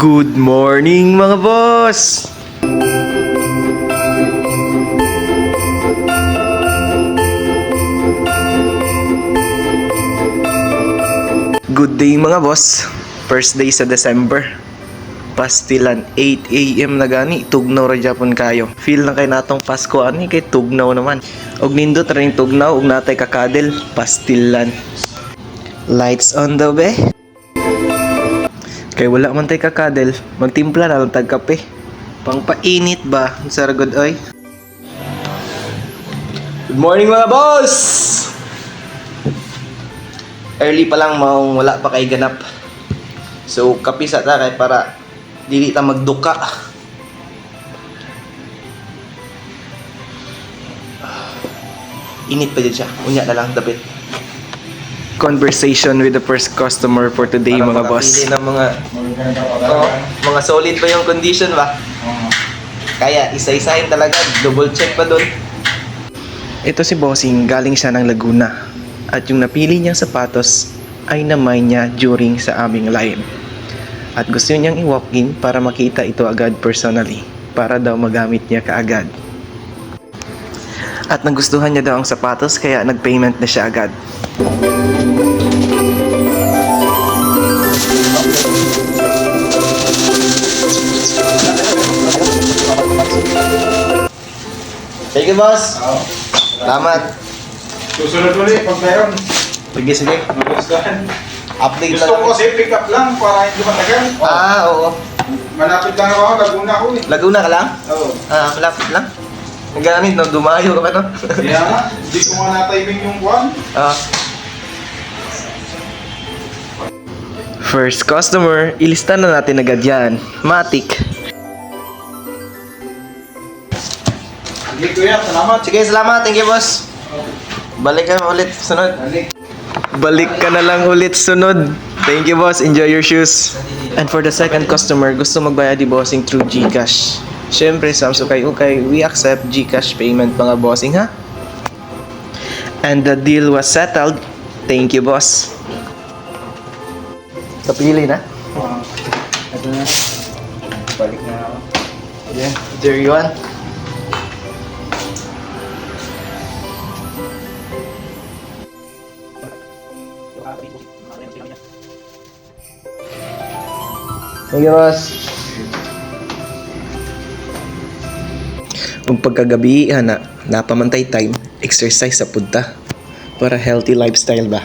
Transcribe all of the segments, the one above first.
Good morning mga boss! Good day mga boss. First day sa December. Pastilan 8 AM na gani tugnaw ra Japon kayo. Feel na kay natong Pasko ani kay tugnaw naman. Og nindot ra ning tugnaw og natay kakadel pastilan. Lights on the be. Kay wala man tay kakadel, magtimpla na lang tag kape. Pangpainit ba? Sa ragod oy. Good morning mga boss! Early pa lang maong wala pa kay ganap. So kape sa ta kay para dili ta magduka. Init pa dyan siya. Unya na lang dapit. Conversation with the first customer for today mga boss. ng mga Oo, mga solid pa yung condition ba? Kaya isa-isahin talaga, double check pa doon. Ito si Bossing, galing siya ng Laguna. At yung napili niyang sapatos ay namay niya during sa aming line. At gusto niyang i-walk in para makita ito agad personally para daw magamit niya kaagad. At nagustuhan niya daw ang sapatos kaya nag-payment na siya agad. Thank you, boss. Salamat. Susunod ulit pag meron. Sige, sige. Magustuhan. Update Gusto ko lang. kasi pick up lang para hindi matagal. Ah, oo. Malapit lang ako, Laguna ako eh. Laguna ka lang? Oo. Ah, malapit lang. Ang gamit, no? Dumayo ka pa, no? Kaya nga, hindi ko nga na-timing yung kwan. Ah. First customer, ilista na natin agad yan. Matic. Sige kuya, salamat. Sige, salamat. Thank you, boss. Balik ka ulit sunod. Balik. Balik ka na lang ulit sunod. Thank you, boss. Enjoy your shoes. And for the second customer, gusto magbayad di bossing through GCash. Siyempre, Samsung kay Ukay, we accept GCash payment mga bossing, ha? And the deal was settled. Thank you, boss. Kapili na. Ah, Ito na. Balik na ako. Yeah. There you are. Thank you, boss. Kung pagkagabi, hana, napamantay time, exercise sa punta. Para healthy lifestyle ba?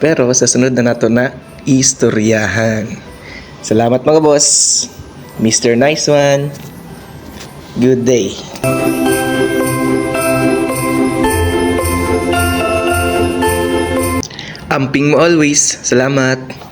Pero sa sunod na nato na, istoryahan. Salamat mga boss. Mr. Nice One. Good day. Amping mo always. Salamat.